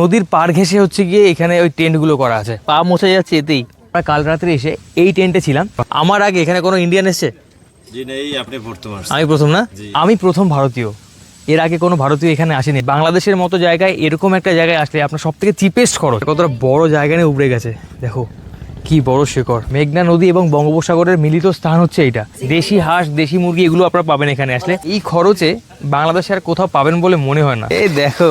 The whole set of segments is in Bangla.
নদীর পার ঘেসে হচ্ছে গিয়ে এখানে ওই টেন্টগুলো করা আছে। পা মোছা যাচ্ছে এতেই। আমরা কাল রাত্রে এসে এই টেন্টে ছিলাম। আমার আগে এখানে কোনো ইন্ডিয়ান এসছে? আমি প্রথম না? আমি প্রথম ভারতীয়। এর আগে কোনো ভারতীয় এখানে আসেনি। বাংলাদেশের মতো জায়গায় এরকম একটা জায়গায় আসলে আপনার সব থেকে চিপেস্ট খরচ। কতটা বড় জায়গা নিয়ে উবড়ে গেছে। দেখো কি বড় শেকড় মেঘনা নদী এবং বঙ্গোপসাগরের মিলিত স্থান হচ্ছে এইটা। দেশি হাঁস দেশি মুরগি এগুলো আপনারা পাবেন এখানে। আসলে এই খরচে বাংলাদেশে আর কোথাও পাবেন বলে মনে হয় না। এই দেখো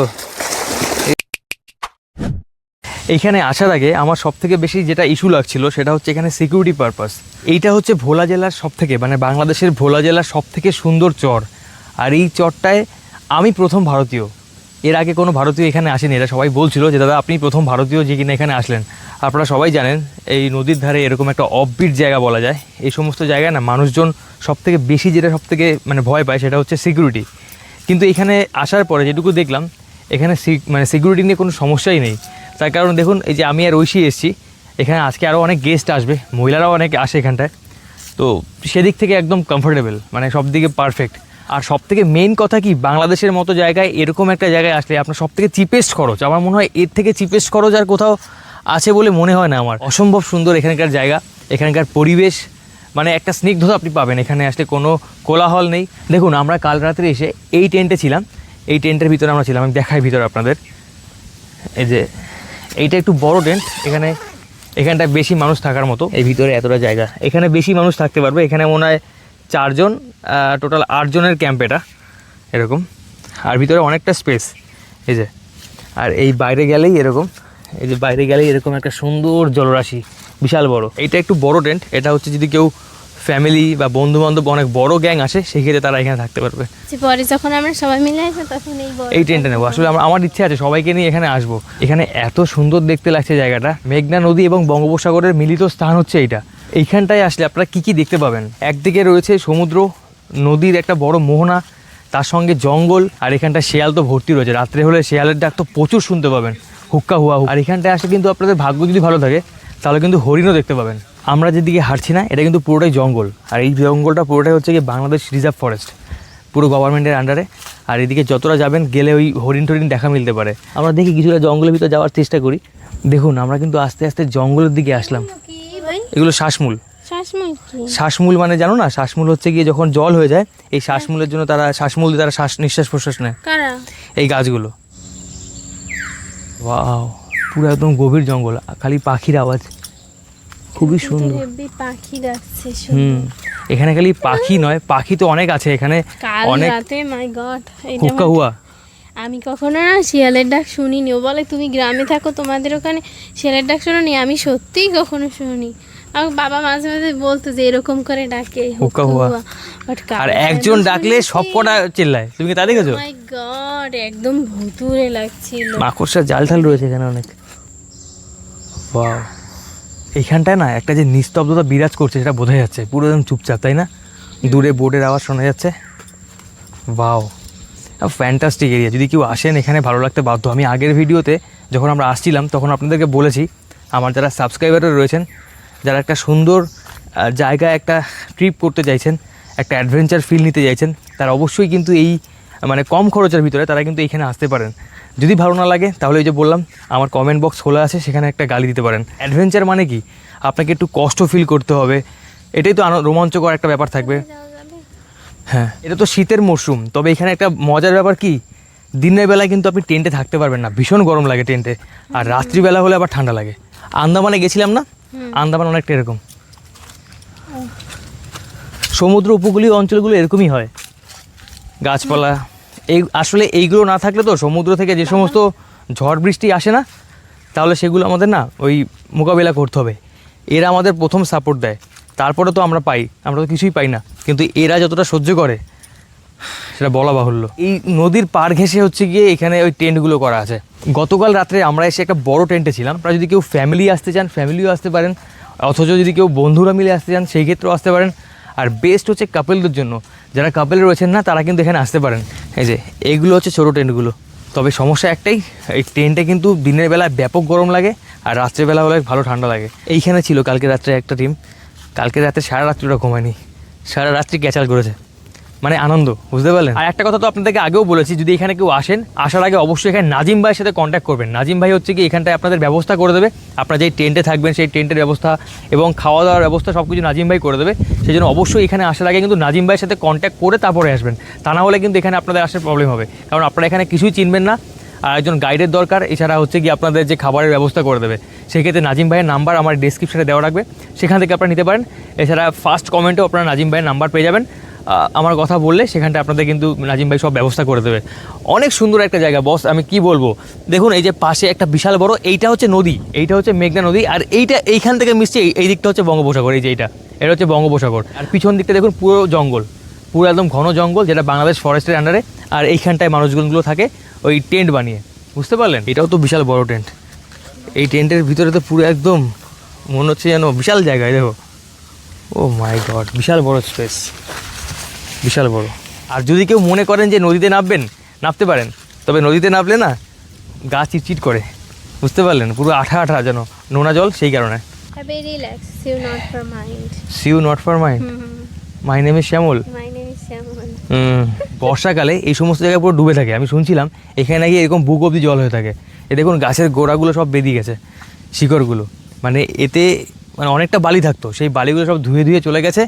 এইখানে আসার আগে আমার সব থেকে বেশি যেটা ইস্যু লাগছিল সেটা হচ্ছে এখানে সিকিউরিটি পারপাস এইটা হচ্ছে ভোলা জেলার সব থেকে মানে বাংলাদেশের ভোলা জেলার সব থেকে সুন্দর চর। আর এই চরটায় আমি প্রথম ভারতীয়। এর আগে কোনো ভারতীয় এখানে আসেনি এরা সবাই বলছিল যে, দাদা, আপনি প্রথম ভারতীয় যে কিনা এখানে আসলেন। আপনারা সবাই জানেন, এই নদীর ধারে এরকম একটা অফবিট জায়গা বলা যায়। এই সমস্ত জায়গায় না মানুষজন সব থেকে বেশি যেটা সব থেকে মানে ভয় পায় সেটা হচ্ছে সিকিউরিটি কিন্তু এখানে আসার পরে যেটুকু দেখলাম, এখানে মানে সিকিউরিটি নিয়ে কোনো সমস্যাই নেই। তার কারণ দেখুন, এই যে আমি আর ঐশী এসেছি, এখানে আজকে আরও অনেক গেস্ট আসবে, মহিলারাও অনেক আসে এখানটায়। তো সেদিক থেকে একদম কমফোর্টেবল মানে সব দিকে পারফেক্ট আর সব থেকে মেন কথা কি, বাংলাদেশের মতো জায়গায় এরকম একটা জায়গায় আসলে আপনার সব থেকে চিপেস্ট খরচ, আমার মনে হয় এর থেকে চিপেস্ট খরচ আর কোথাও আছে বলে মনে হয় না আমার। অসম্ভব সুন্দর এখানকার জায়গা, এখানকার পরিবেশ মানে একটা স্নিগ্ধতা আপনি পাবেন। এখানে আসলে কোনো কোলাহল নেই। দেখুন, আমরা কাল রাত্রে এসে এই টেন্টে ছিলাম, এই টেন্টের ভিতরে আমরা ছিলাম, আমি দেখাই ভিতরে আপনাদের। এই যে এইটা একটু বড় টেন্ট এখানে এখানটায় বেশি মানুষ থাকার মতো। এই ভিতরে এতটা জায়গা। এখানে বেশি মানুষ থাকতে পারবে এখানে মনে হয় চারজন টোটাল আটজনের ক্যাম্প এটা এরকম। আর ভিতরে অনেকটা স্পেস এই যে। আর এই বাইরে গেলেই এরকম এই যে বাইরে গেলেই এরকম একটা সুন্দর জলরাশি বিশাল বড়। এইটা একটু বড় টেন্ট এটা হচ্ছে যদি কেউ ফ্যামিলি বা বন্ধু বান্ধব অনেক বড় গ্যাং আসে সেক্ষেত্রে তারা এখানে থাকতে পারবে। পরে যখন আমরা সবাই মিলে আসব তখন এই ট্রেনটা নেব। আসলে আমার আমার ইচ্ছে আছে সবাইকে নিয়ে এখানে আসব। এখানে এত সুন্দর দেখতে লাগছে জায়গাটা। মেঘনা নদী এবং বঙ্গোপসাগরের মিলিত স্থান হচ্ছে এইটা। এইখানটায় আসলে আপনারা কি কি দেখতে পাবেন? একদিকে রয়েছে সমুদ্র নদীর একটা বড় মোহনা তার সঙ্গে জঙ্গল আর এখানটা শেয়াল তো ভর্তি রয়েছে। রাত্রে হলে শেয়ালের ডাক তো প্রচুর শুনতে পাবেন। হুক্কা হুয়া হুক। আর এখানটায় আসলে কিন্তু আপনাদের ভাগ্য যদি ভালো থাকে তাহলে কিন্তু হরিণও দেখতে পাবেন। আমরা যেদিকে হাঁটছি না এটা কিন্তু পুরোটাই জঙ্গল। আর এই জঙ্গলটা পুরোটাই হচ্ছে কি বাংলাদেশ রিজার্ভ ফরেস্ট পুরো গভর্নমেন্টের আন্ডারে আর এদিকে যতটা যাবেন গেলে ওই হরিণ টরিণ দেখা মিলতে পারে। আমরা দেখি কিছুটা জঙ্গলের ভিতরে যাওয়ার চেষ্টা করি। দেখুন আমরা কিন্তু আস্তে আস্তে জঙ্গলের দিকে আসলাম। এগুলো শ্বাসমূল। শ্বাসমূল শ্বাসমূল মানে জানো না? শ্বাসমূল হচ্ছে গিয়ে যখন জল হয়ে যায় এই শ্বাসমূলের জন্য তারা শ্বাসমূল দিয়ে তারা শ্বাস নিঃশ্বাস প্রশ্বাস নেয়। এই গাছগুলো। ওয়াও পুরো একদম গভীর জঙ্গল খালি পাখির আওয়াজ। খুবই সুন্দর। পাখি ডাকছে হুম এখানে খালি পাখি নয় পাখি তো অনেক আছে এখানে। অনেক রাতে মাই গড হুক্কা হুয়া। আমি কখনো না শিয়ালের ডাক শুনিনি। ও বলে তুমি গ্রামে থাকো তোমাদের ওখানে শিয়ালের ডাক শোনি আমি সত্যিই কখনো শুনি আমার বাবা মাঝে মাঝে বলতো যে এরকম করে ডাকে হুক্কা হুয়া। আর একজন ডাকলে। সব কটা চেল্লায়। তুমি কি তা দেখেছ? মাই গড একদম ভুতুরে লাগছিল। মাকড়সার জাল ঠাল রয়েছে এখানে অনেক। ওয়াও এইখানটায় না একটা যে নিস্তব্ধতা বিরাজ করছে সেটা বোঝা যাচ্ছে। পুরো একদম চুপচাপ তাই না? দূরে বোর্ডের আওয়াজ শোনা যাচ্ছে। বাও ফ্যান্টাস্টিক এরিয়া যদি কেউ আসেন এখানে ভালো লাগতে বাধ্য। আমি আগের ভিডিওতে যখন আমরা আসছিলাম তখন আপনাদেরকে বলেছি আমার যারা সাবস্ক্রাইবাররা রয়েছেন যারা একটা সুন্দর জায়গায় একটা ট্রিপ করতে চাইছেন একটা অ্যাডভেঞ্চার ফিল নিতে চাইছেন তারা অবশ্যই কিন্তু এই মানে কম খরচের ভিতরে তারা কিন্তু এইখানে আসতে পারেন। যদি ভালো না লাগে তাহলে ওই যে বললাম আমার কমেন্ট বক্স খোলা আছে সেখানে একটা গালি দিতে পারেন। অ্যাডভেঞ্চার মানে কি? আপনাকে একটু কষ্ট ফিল করতে হবে। এটাই তো রোমাঞ্চকর একটা ব্যাপার থাকবে। হ্যাঁ এটা তো শীতের মরশুম তবে এখানে একটা মজার ব্যাপার কি? দিনের বেলায় কিন্তু আপনি টেন্টে থাকতে পারবেন না। ভীষণ গরম লাগে টেন্টে আর রাত্রিবেলা হলে আবার ঠান্ডা লাগে। আন্দামানে গেছিলাম না? আন্দামান অনেকটা এরকম। সমুদ্র উপকূলীয় অঞ্চলগুলো এরকমই হয়। গাছপালা এই আসলে এইগুলো না থাকলে তো সমুদ্র থেকে যে সমস্ত ঝড় বৃষ্টি আসে না, তাহলে সেগুলো আমাদের না ওই মোকাবিলা করতে হবে। এরা আমাদের প্রথম সাপোর্ট দেয়। তারপরে তো আমরা পাই, আমরা তো কিছুই পাই না। কিন্তু এরা যতটা সহ্য করে, সেটা বলা বাহুল্য। এই নদীর পার ঘেঁষে হচ্ছে গিয়ে এখানে ওই টেন্টগুলো করা আছে। গতকাল রাত্রে আমরা এসে একটা বড় টেন্টে ছিলাম। আপনারা যদি কেউ ফ্যামিলি আসতে চান ফ্যামিলিও আসতে পারেন। অথচ যদি কেউ বন্ধুরা মিলে আসতে চান, সেই ক্ষেত্রেও আসতে পারেন। আর বেস্ট হচ্ছে কাপেলদের জন্য। যারা কাপেল রয়েছেন না, তারা কিন্তু এখানে আসতে পারেন। এই যে, এগুলো হচ্ছে ছোটো টেন্টগুলো। তবে সমস্যা একটাই, এই টেন্টে কিন্তু দিনের বেলায় ব্যাপক গরম লাগে আর রাত্রেবেলা হলে ভালো ঠান্ডা লাগে। এইখানে ছিল কালকে রাত্রে একটা টিম কালকে রাতে সারা রাত্রিটা ঘুমায়নি। সারা রাত্রি ক্যাচাল করেছে। মানে আনন্দ, বুঝতে পারলেন? আর একটা কথা তো আপনাদেরকে আগেও বলেছি, যদি এখানে কেউ আসেন, আসার আগে অবশ্যই এখানে নাজিম ভাইয়ের সাথে কন্ট্যাক্ট করবেন। নাজিম ভাই হচ্ছে কি, এখানটায় আপনাদের ব্যবস্থা করে দেবে। আপনারা যেই টেন্টে থাকবেন, সেই টেন্টের ব্যবস্থা এবং খাওয়া দাওয়ার ব্যবস্থা সব কিছু নাজিম ভাই করে দেবে। সেই জন্য অবশ্যই এখানে আসার আগে কিন্তু নাজিম ভাইয়ের সাথে কন্ট্যাক্ট করে তারপরে আসবেন। তা না হলে কিন্তু এখানে আপনাদের আসার প্রবলেম হবে। কারণ আপনারা এখানে কিছুই চিনবেন না। আর একজন গাইডের দরকার, এছাড়া হচ্ছে কি আপনাদের যে খাবারের ব্যবস্থা করে দেবে। সেক্ষেত্রে নাজিম ভাইয়ের নাম্বার আমার ডিসক্রিপশনে দেওয়া রাখবে। সেখান থেকে আপনারা নিতে পারেন। এছাড়া ফার্স্ট কমেন্টেও আপনারা নাজিম ভাইয়ের নাম্বার পেয়ে যাবেন। আমার কথা বললে সেখানটা আপনাদের কিন্তু নাজিম ভাই সব ব্যবস্থা করে দেবে। অনেক সুন্দর একটা জায়গা, বস, আমি কি বলব? দেখুন, এই যে পাশে একটা বিশাল বড়, এইটা হচ্ছে নদী, এইটা হচ্ছে মেঘনা নদী, আর এইটা এইখান থেকে মিশছে এই- দিকটা হচ্ছে বঙ্গোপসাগর, এই যে এইটা, এটা হচ্ছে বঙ্গোপসাগর। আর পিছন দিকটা দেখুন, পুরো জঙ্গল, পুরো একদম ঘন জঙ্গল, যেটা বাংলাদেশ ফরেস্টের আন্ডারে আর এইখানটায় মানুষগুলো থাকে, ওই টেন্ট বানিয়ে, বুঝতে পারলেন? এটাও তো বিশাল বড় টেন্ট। এই টেন্টের ভিতরে তো পুরো একদম মনে হচ্ছে যেন বিশাল জায়গায় দেখো। ও মাই গড বিশাল বড় স্পেস বিশাল বড়। আর যদি কেউ মনে করেন যে নদীতে নামবেন নামতে পারেন। তবে নদীতে নামলে না গা চিটচিট করে। বুঝতে পারলেন? পুরো আঠা আঠা যেন নোনা জল সেই কারণে। Have you not for mind see you not for mind my name is Shyamal বর্ষাকালে এই সমস্ত জায়গায় পুরো ডুবে থাকে। আমি শুনছিলাম এখানে নাকি এরকম বুক অব্দি জল হয়ে থাকে। এ দেখুন গাছের গোড়াগুলো সব বেরিয়ে গেছে শিকড়গুলো। মানে এতে মানে অনেকটা বালি থাকতো। সেই বালিগুলো সব ধুয়ে ধুয়ে চলে গেছে।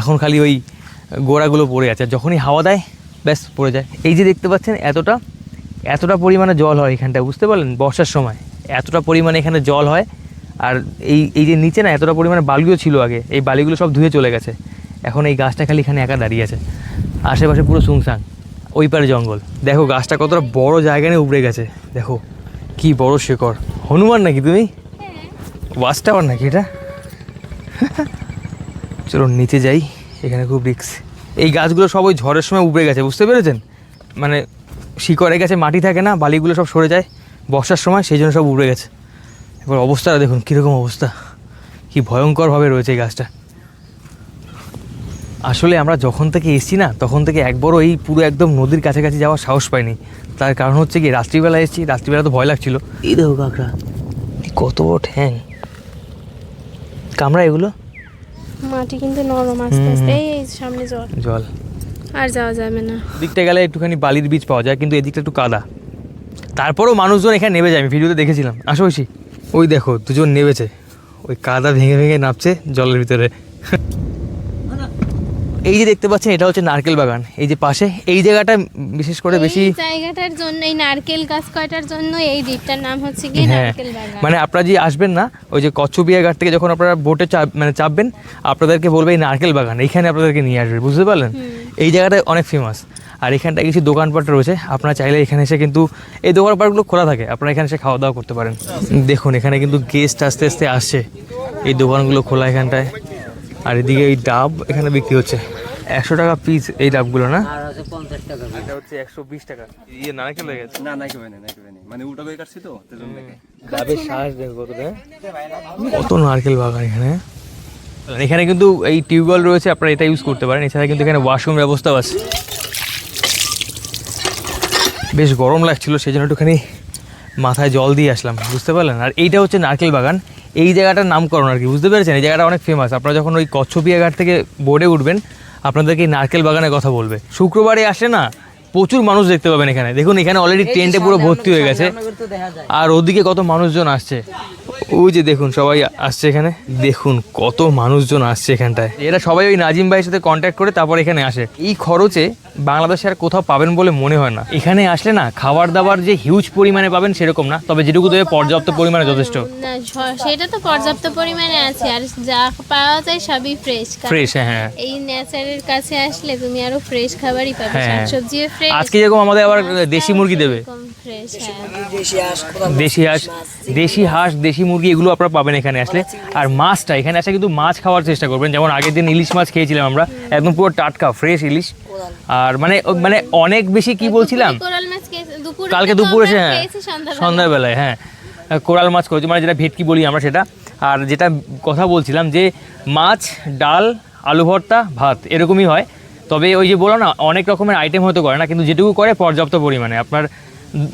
এখন খালি ওই গোড়াগুলো পড়ে আছে। যখনই হাওয়া দেয় ব্যাস পড়ে যায়। এই যে দেখতে পাচ্ছেন এতটা এতটা পরিমাণে জল হয় এখানটায় বুঝতে পারলেন? বর্ষার সময় এতটা পরিমাণে এখানে জল হয়। আর এই এই যে নিচে না এতটা পরিমাণে বালিও ছিল আগে। এই বালিগুলো সব ধুয়ে চলে গেছে। এখন এই গাছটা খালি এখানে একা দাঁড়িয়ে আছে। আশেপাশে পুরো সুনসান ওই পারে জঙ্গল। দেখো গাছটা কতটা বড় জায়গা নিয়ে উপড়ে গেছে। দেখো কি বড় শেকড়। হনুমান নাকি তুমি? ওয়াচ টাওয়ার নাকি এটা? চলো নিচে যাই। এখানে খুব রিক্স এই গাছগুলো সব ওই ঝড়ের সময় উপড়ে গেছে, বুঝতে পেরেছেন? মানে শিকড়ে গেছে, মাটি থাকে না, বালিগুলো সব সরে যায় বর্ষার সময়, সেই জন্য সব উপড়ে গেছে। এবার অবস্থাটা দেখুন, কীরকম অবস্থা। কি ভয়ঙ্করভাবে রয়েছে এই গাছটা। আসলে আমরা যখন থেকে এসছি না, তখন থেকে একবারও এই পুরো একদম নদীর কাছাকাছি যাওয়ার সাহস পাইনি। তার কারণ হচ্ছে কি, রাত্রিবেলা এসেছি, রাত্রিবেলা তো ভয় লাগছিল। এই দেখো কাঁকড়া কত বড় ঠ্যাং। কামড়া এগুলো? মাটি কিন্তু নরম আস্তে আস্তে এই সামনে জল। জল। আর যাওয়া যাবে না। দিকটা গেলে একটুখানি বালির বীজ পাওয়া যায় কিন্তু এদিকটা একটু কাদা। তারপরেও মানুষজন এখানে নেমে যায় আমি ভিডিওতে দেখেছিলাম। আসো ওই দেখো দুজন নেমেছে। ওই কাদা ভেঙে ভেঙে নামছে জলের ভিতরে। এই যে দেখতে পাচ্ছেন এটা হচ্ছে নারকেল বাগান। এই যে পাশে এই জায়গাটা বিশেষ করে বেশি জায়গাটার জন্য এই নারকেল গাছ কয়টার জন্য এই দ্বীপটার নাম হচ্ছে কি হ্যাঁ। নারকেল বাগান। মানে আপনারা যে আসবেন না ওই যে কচ্ছপিয়া ঘাট থেকে যখন আপনারা বোটে চাপ মানে চাপবেন আপনাদেরকে বলবে এই নারকেল বাগান এইখানে আপনাদেরকে নিয়ে আসবে বুঝতে পারলেন? এই জায়গাটা অনেক ফেমাস আর এখানটায় কিছু দোকানপাট রয়েছে আপনারা চাইলে এখানে এসে কিন্তু এই দোকানপাটগুলো খোলা থাকে আপনারা এখানে এসে খাওয়া দাওয়া করতে পারেন। দেখুন এখানে কিন্তু গেস্ট আস্তে আস্তে আসছে। এই দোকানগুলো খোলা এখানটায়। আর এদিকে এই ডাব এখানে বিক্রি হচ্ছে। একশো টাকা পিস এই ডাবগুলো না? এটা হচ্ছে একশো বিশ টাকা। ইয়ে নারকেল হয়ে গেছে। না নাকি না নাকি মানে উল্টা করে কাটছি তো ডাবের শ্বাস কত নারকেল বাগান এখানে। এখানে কিন্তু এই টিউবওয়েল রয়েছে আপনারা এটা ইউজ করতে পারেন। এছাড়া কিন্তু এখানে ওয়াশরুম ব্যবস্থাও আছে। বেশ গরম লাগছিল সেই জন্য একটুখানি মাথায় জল দিয়ে আসলাম বুঝতে পারলেন? আর এইটা হচ্ছে নারকেল বাগান। এই জায়গাটার নামকরণ আর কি বুঝতে পেরেছেন? এই জায়গাটা অনেক ফেমাস আপনারা যখন ওই কচ্ছপিয়া ঘাট থেকে বোর্ডে উঠবেন আপনাদেরকে এই নারকেল বাগানের কথা বলবে। শুক্রবারে আসে না প্রচুর মানুষ দেখতে পাবেন এখানে। দেখুন এখানে অলরেডি টেন্টে পুরো ভর্তি হয়ে গেছে। আর ওদিকে কত মানুষজন আসছে। ওই যে দেখুন সবাই আসছে এখানে। দেখুন কত মানুষজন আসছে এখানটায়। এরা সবাই ওই নাজিম ভাইয়ের সাথে কন্ট্যাক্ট করে তারপর এখানে আসে। এই খরচে বাংলাদেশে আর কোথাও পাবেন বলে মনে হয় না। এখানে আসলে না খাবার দাবার যে হিউজ পরিমাণে পাবেন সেরকম না তবে যেটুকু দেবে পর্যাপ্ত পরিমাণে যথেষ্ট। সেটা তো পর্যাপ্ত পরিমাণে আছে আর যা পাওয়া যায় সবই ফ্রেশ ফ্রেশ হ্যাঁ এই নেচারের কাছে আসলে তুমি আরও ফ্রেশ খাবারই পাবে হ্যাঁ। শাকসবজিও ফ্রেশ আজকে যেরকম আমাদের আবার দেশি মুরগি দেবে। ফ্রেশ হ্যাঁ। দেশি হাঁস দেশি হাঁস দেশি মুরগি এগুলো আপনারা পাবেন এখানে আসলে। আর মাছটা এখানে আসলে কিন্তু মাছ খাওয়ার চেষ্টা করবেন। যেমন আগের দিন ইলিশ মাছ খেয়েছিলাম আমরা একদম পুরো টাটকা ফ্রেশ ইলিশ। আর মানে মানে অনেক বেশি কি বলছিলাম? কালকে দুপুরে হ্যাঁ সন্ধ্যাবেলায়। হ্যাঁ। কোরাল মাছ করেছি মানে যেটা ভেটকি বলি আমরা সেটা। আর যেটা কথা বলছিলাম যে মাছ ডাল আলু ভর্তা ভাত এরকমই হয়। তবে ওই যে বলো না অনেক রকমের আইটেম হয়তো করে না কিন্তু যেটুকু করে পর্যাপ্ত পরিমাণে। আপনার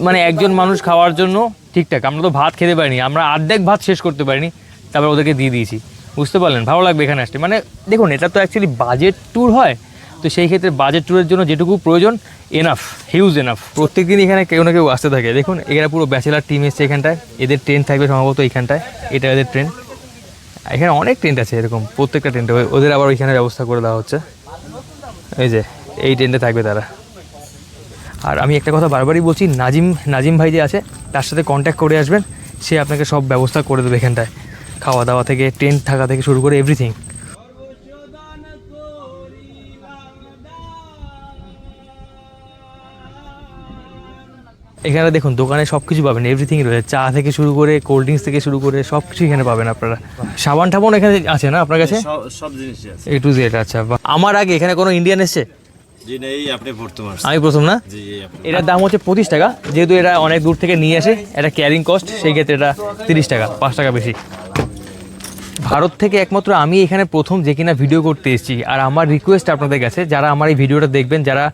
মানে একজন মানুষ খাওয়ার জন্য ঠিকঠাক। আমরা তো ভাত খেতে পারিনি, আমরা অর্ধেক ভাত শেষ করতে পারিনি, তারপর ওদেরকে দিয়ে দিয়েছি। বুঝতে পারলেন? ভালো লাগবে এখানে আসতে। মানে দেখুন, এটা তো অ্যাকচুয়ালি বাজেট ট্যুর হয়, তো সেই ক্ষেত্রে বাজেট ট্যুরের জন্য যেটুকু প্রয়োজন এনাফ হিউজ এনাফ প্রত্যেক দিন এখানে কেউ না কেউ আসতে থাকে। দেখুন, এখানে পুরো ব্যাচেলার টিম এসছে এখানটায়, এদের ট্রেন থাকবে সম্ভবত এখানটায়, এটা এদের ট্রেন এখানে অনেক টেন্ট আছে এরকম, প্রত্যেকটা টেন্টে ওদের আবার ওইখানে ব্যবস্থা করে দেওয়া হচ্ছে। এই যে, এই টেন্টে থাকবে তারা। আর আমি একটা কথা বারবারই বলছি নাজিম নাজিম ভাই যে আছে তার সাথে কন্ট্যাক্ট করে আসবেন সে আপনাকে সব ব্যবস্থা করে দেবে এখানটায়। খাওয়া দাওয়া থেকে টেন্ট থাকা থেকে শুরু করে এভরিথিং এখানে দেখুন দোকানে সব কিছু পাবেন এভরিথিং রয়েছে। চা থেকে শুরু করে কোল্ড ড্রিঙ্কস থেকে শুরু করে সব কিছু এখানে পাবেন আপনারা। সাবান টাবান এখানে আছে না আপনার কাছে? সব আছে। এ টু জেড আচ্ছা। আমার আগে এখানে কোনো ইন্ডিয়ান এসছে? আমি প্রথম না? জি এই আপনি। এটার দাম হচ্ছে পঁচিশ টাকা। যেহেতু এটা অনেক দূর থেকে নিয়ে আসে এটা ক্যারিং কস্ট সেই ক্ষেত্রে এটা তিরিশ টাকা পাঁচ টাকা বেশি। ভারত থেকে একমাত্র আমি এখানে প্রথম যে কিনা ভিডিও করতে এসেছি। আর আমার রিকোয়েস্ট আপনাদের কাছে যারা আমার এই ভিডিওটা দেখবেন যারা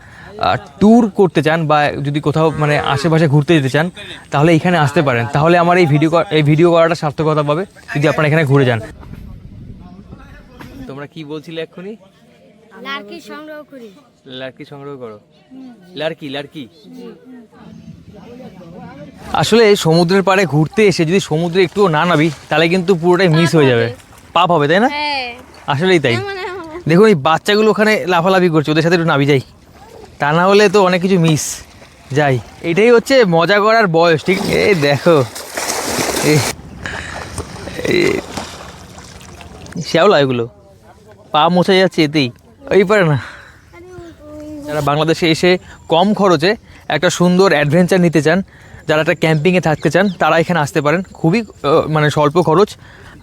ট্যুর করতে চান বা যদি কোথাও মানে আশেপাশে ঘুরতে যেতে চান তাহলে এখানে আসতে পারেন। তাহলে আমার এই ভিডিও এই ভিডিও করাটা সার্থকতা পাবে যদি আপনারা এখানে ঘুরে যান। তোমরা কি বলছিলে এক্ষুনি? লার্কি সংগ্রহ করি। লাড়কি সংগ্রহ করো? লাড়কি লাড়কি আসলে সমুদ্রের পাড়ে ঘুরতে এসে যদি সমুদ্রে একটু না নাবি তাহলে কিন্তু পুরোটাই মিস হয়ে যাবে। পাপ হবে তাই না? হ্যাঁ। আসলেই তাই। দেখুন এই বাচ্চাগুলো ওখানে লাফালাফি করছে ওদের সাথে একটু নাবি যাই। তা না হলে তো অনেক কিছু মিস যাই এটাই হচ্ছে মজা করার বয়স ঠিক? এই দেখো। শ্যাওলা এগুলো। পা মোছা যাচ্ছে এতেই। ওই পারে না। যারা বাংলাদেশে এসে কম খরচে একটা সুন্দর অ্যাডভেঞ্চার নিতে চান, যারা একটা ক্যাম্পিংয়ে থাকতে চান, তারা এখানে আসতে পারেন। খুবই মানে স্বল্প খরচ।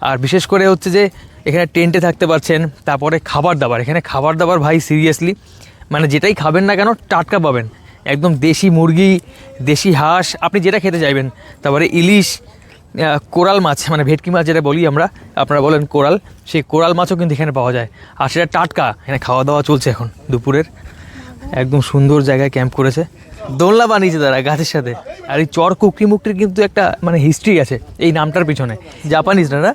আর বিশেষ করে হচ্ছে যে, এখানে টেন্টে থাকতে পারছেন, তারপরে খাবার দাবার। এখানে খাবার দাবার ভাই সিরিয়াসলি মানে যেটাই খাবেন না কেন, টাটকা পাবেন। একদম দেশি মুরগি, দেশি হাঁস, আপনি যেটা খেতে চাইবেন। তারপরে ইলিশ কোরাল মাছ মানে ভেটকি মাছ যেটা বলি আমরা, আপনারা বলেন কোরাল, সেই কোরাল মাছও কিন্তু এখানে পাওয়া যায়। আর সেটা টাটকা, এখানে খাওয়া দাওয়া চলছে এখন, দুপুরের। একদম সুন্দর জায়গায় ক্যাম্প করেছে। দোলনা বানিয়েছে তারা গাছের সাথে। আর এই চর কুকরি মুকরির কিন্তু একটা মানে হিস্ট্রি আছে এই নামটার পিছনে। জাপানিজরা না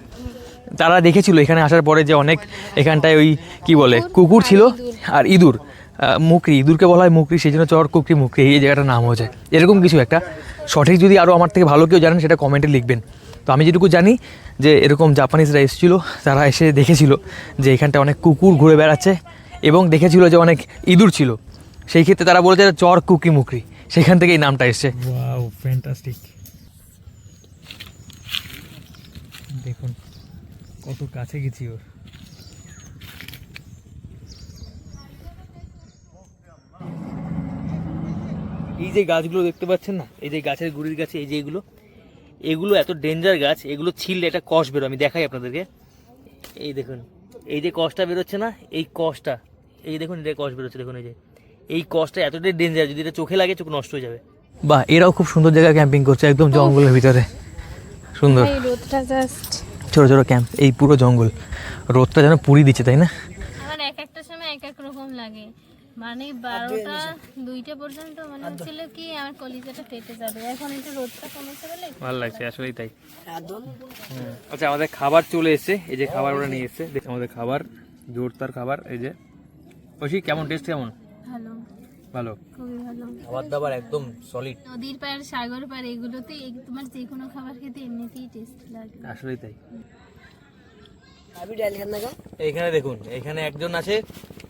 তারা দেখেছিল এখানে আসার পরে যে অনেক এখানটায় ওই কি বলে, কুকুর ছিল আর ইঁদুর। মুকরি, ইঁদুরকে বলা হয় মুকরি, সেই জন্য চর কুকরি মুকরি, এই জায়গাটার নাম হয়েছে। এরকম কিছু একটা। সঠিক যদি আরও আমার থেকে ভালো কেউ জানেন, সেটা কমেন্টে লিখবেন। তো আমি যেটুকু জানি যে এরকম জাপানিজরা এসেছিল, তারা এসে দেখেছিল যে এখানটা অনেক কুকুর ঘুরে বেড়াচ্ছে এবং দেখেছিল যে অনেক ইঁদুর ছিল। সেই ক্ষেত্রে তারা বলেছে চর কুকি মুকরি সেখান থেকে এই নামটা এসছে। ওয়াও ফ্যান্টাস্টিক দেখুন, কত কাছে গেছি ওর। এই যে গাছগুলো দেখতে পাচ্ছেন না? এই যে গাছের গুড়ির গাছে, এই যে এগুলো। এগুলো এত ডেঞ্জার গাছ, এগুলো ছিললে একটা কষ বেরো আমি দেখাই আপনাদেরকে। এই দেখুন, এই যে কষটা বেরোচ্ছে না, এই কষটা। এই দেখুন এটা কষ বেরোচ্ছে, দেখুন এই যে। এই কষটা এতটাই ডেঞ্জার যদি এটা চোখে লাগে চোখ নষ্ট হয়ে যাবে। বাহ এরাও খুব সুন্দর জায়গায় ক্যাম্পিং করছে একদম জঙ্গলের ভিতরে। সুন্দর। ছোট ছোট ক্যাম্প এই পুরো জঙ্গল। রোদটা যেন পুরি দিচ্ছে তাই না? আমার এক একটা সময় এক এক রকম লাগে। মানে বারোটা দুইটা পর্যন্ত মনে হচ্ছিল কি আমার কলিজাটা ফেটে যাবে। এখন একটু রোদটা কমেছে বলে ভালো লাগছে আসলেই তাই। আচ্ছা আমাদের খাবার চলে এসেছে। এই যে খাবার ওরা নিয়ে এসেছে আমাদের খাবার জোরদার খাবার এই যে। ঐশী কেমন? টেস্ট কেমন? ভালো। ভালো। খুবই ভালো। খাবার দাবার একদম সলিড নদীর পাড় সাগর পাড় এগুলোতে তোমার যে কোনো খাবার খেতে এমনিতেই টেস্ট লাগে। আসলেই তাই। এইখানে দেখুন এখানে একজন আছে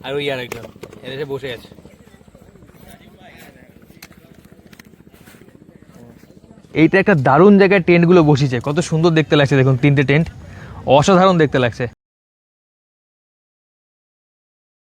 আর ওই আর একজন এদেশে বসে আছে। এইটা একটা দারুণ জায়গায় টেন্টগুলো বসেছে কত সুন্দর দেখতে লাগছে দেখুন তিনটে টেন্ট অসাধারণ দেখতে লাগছে।